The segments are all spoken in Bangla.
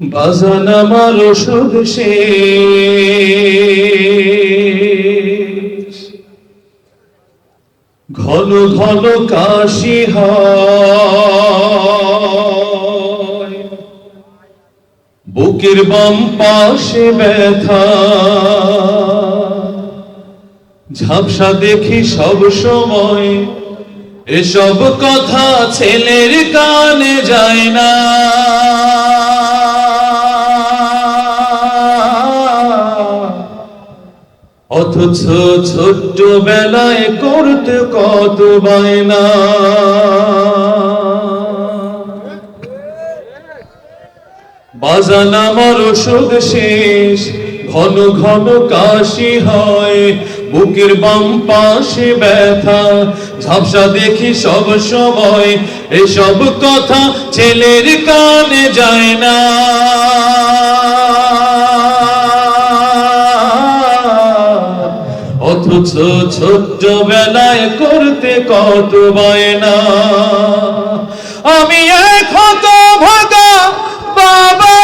বাজান আমার ওষুধ শেষ ঘন ঘন কাশি বুকের বাম পাশে ব্যথা। ঝাপসা দেখি সব সময় এসব কথা ছেলের কানে যায় না। অথচ ছোট্ট বেলায় করতে কত বায়না। বাজান আমার ওষুধ শেষ, ঘন ঘন কাশি হয়, বুকের বাম পাশে ব্যথা, ঝাপসা দেখি সব সময়, এসব কথা ছেলের কানে যায় না। অথচ ছোট্ট বেলায় করতে কত বায়না। আমি এক হত ভাগা বাবা।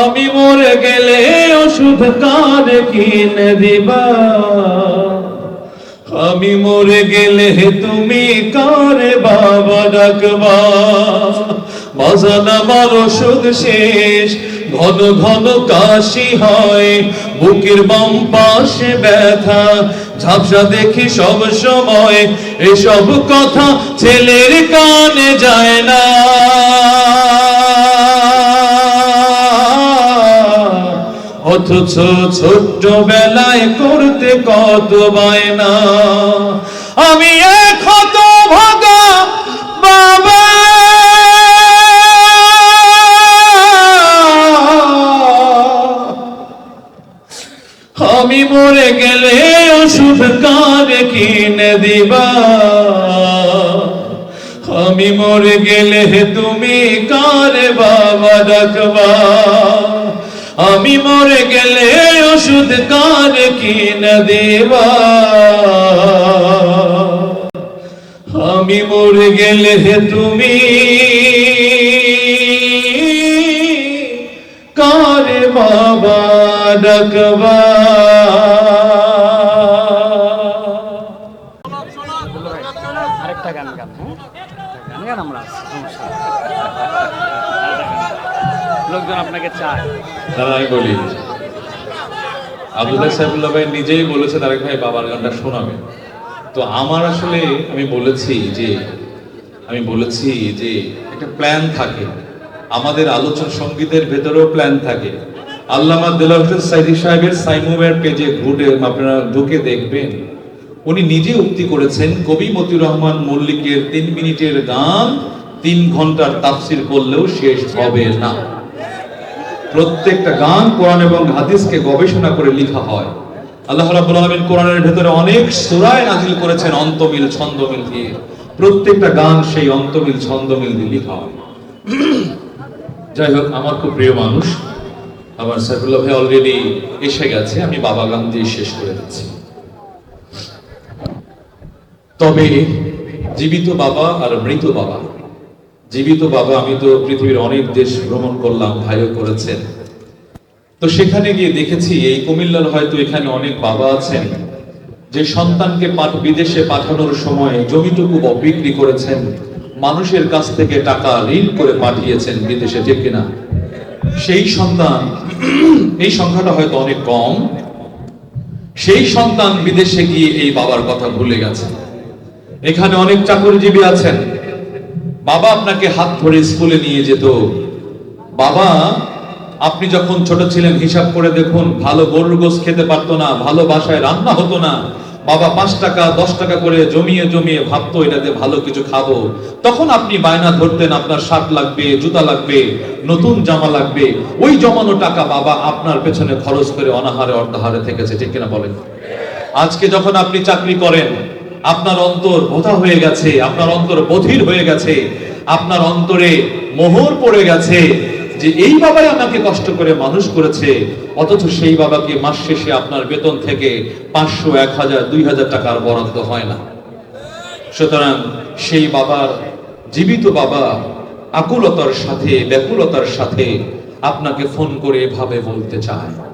আমি মরে গেলে ওষুধ কার কিনে দিবা। আমি মরে গেলে তুমি কারে বাবা ডাকবা। বাজান আমার ওষুধ শেষ ঘন ঘন কাশি হয়, বুকের বাম পাশে ব্যথা, ঝাপসা দেখি সব সময়, এসব কথা ছেলের কানে যায় না। অথচ ছোট্ট বেলায় করতে কত বায়না, আমি এক ভাগা বাবা মরে গেলে ওষুধ কারে কিনে দিবা? আমি মরে গেলে তুমি কারে বাবা ডাকবা? আমি মরে গেলে ওষুধ কার কিনে দেবা? আমি মরে গেলে তুমি কারে বাবা ডাকবা? আরেকটা গান গান হ্যাঁ? গান গান আমরা লোকজন আপনাকে চায়। দাদা, আমি বলি সাহেবুল্লাহ ভাই নিজেই বলেছে তারেক ভাই বাবার গানটা শোনাবে। তো আমার আসলে, আমি বলেছি যে, আমি বলেছি যে, একটা প্ল্যান থাকে। আমাদের আলোচন সঙ্গীতের ভেতরেও প্ল্যান থাকে। আল্লামা হোসেন সাইদি সাহেবের সাইমুমের পেজে ঘুরে আপনারা ঢুকে দেখবেন উনি নিজে উক্তি করেছেন, কবি মতিউর রহমান মল্লিকের তিন মিনিটের গান তিন ঘণ্টার তাফসির করলেও শেষ হবে না। প্রত্যেকটা গান কোরআন এবং হাদিসকে গবেষণা করে লেখা হয়। আল্লাহ রাব্বুল আলামিন কোরআনের ভেতরে অনেক সূরায় নাজিল করেছেন অন্তমিল, ছন্দমিল দিয়ে। প্রত্যেকটা গান সেই অন্তমিল, ছন্দমিল দিয়ে লেখা হয়। যাই হোক, আমার খুব প্রিয় মানুষ, আমার সাইফুল্লাহ ভাই অলরেডি এসে গেছে, আমি বাবা গান দিয়ে শেষ করে দিচ্ছি। তবে জীবিত বাবা আর মৃত বাবা। জীবিত বাবা আমি তো পৃথিবীর অনেক দেশ ভ্রমণ করলাম, ভাইও করেছেন। তো সেখানে গিয়ে দেখেছি, এই কুমিল্লার হয়তো এখানে অনেক বাবা আছেন, যে সন্তানকে বিদেশে পাঠানোর সময় জমিটুকু বিক্রি করেছেন, মানুষের কাছ থেকে টাকা ঋণ করে পাঠিয়েছেন বিদেশে, ঠিক কিনা? সেই সন্তান, এই সংখ্যাটা হয়তো অনেক কম। সেই সন্তান বিদেশে গিয়ে এই বাবার কথা ভুলে গেছে। এখানে অনেক চাকরিজীবী আছেন। বাবা আপনাকে হাত ধরে স্কুলে নিয়ে যেত। বাবা, আপনি যখন ছোট ছিলেন, হিসাব করে দেখুন, ভালো গরুর গোস খেতে পারতো না, ভালো বাসায় রান্না হতো না। বাবা পাঁচ টাকা, দশ টাকা করে জমিয়ে জমিয়ে ভাবতো, এটাতে ভালো কিছু খাব। তখন আপনি বায়না ধরতেন, আপনার শার্ট লাগবে, জুতা লাগবে, নতুন জামা লাগবে। ওই জমানো টাকা বাবা আপনার পেছনে খরচ করে অনাহারে অর্ধাহারে থেকেছে, ঠিক কিনা বলেন? আজকে যখন আপনি চাকরি করেন আপনার অন্তর বোধা হয়ে গেছে, আপনার অন্তর বধির হয়ে গেছে, আপনার অন্তরে মোহর পড়ে গেছে যে এই বাবাই আমাকে কষ্ট করে মানুষ করেছে, অথচ সেই বাবাকে মাস শেষে আপনার বেতন থেকে পাঁচশো, এক হাজার, দুই হাজার টাকার বরাদ্দ হয় না। সুতরাং সেই বাবার জীবিত বাবা আকুলতার সাথে, ব্যাকুলতার সাথে আপনাকে ফোন করে এভাবে বলতে চায়।